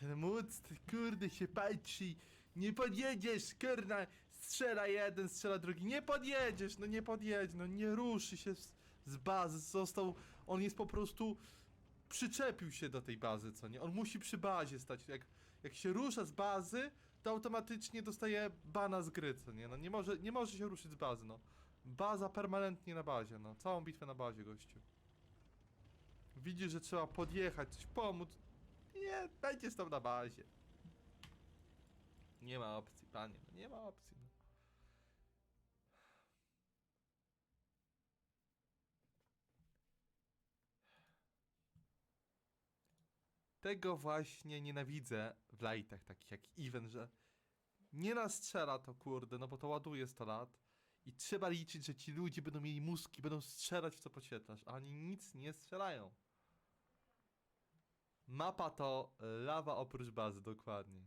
Ten ty kurde się patrzy. Nie podjedziesz, kurna. Strzela jeden, strzela drugi. Nie podjedziesz, no nie podjedź, no nie ruszy się z, z bazy. Został, on jest po prostu przyczepił się do tej bazy, co nie? On musi przy bazie stać. Jak, jak się rusza z bazy, to automatycznie dostaje bana z gry, co nie? No nie może, nie może się ruszyć z bazy, no. Baza permanentnie na bazie, no. Całą bitwę na bazie, gościu. Widzi, że trzeba podjechać, coś pomóc. Nie, będzie stał na bazie. Nie ma opcji, panie, no nie ma opcji. No. Tego właśnie nienawidzę w lightach takich jak Even, że nie nastrzela to kurde, no bo to ładuje 100 lat i trzeba liczyć, że ci ludzie będą mieli mózgi, będą strzelać w co podświetlasz, a oni nic nie strzelają. Mapa to lawa oprócz bazy, dokładnie.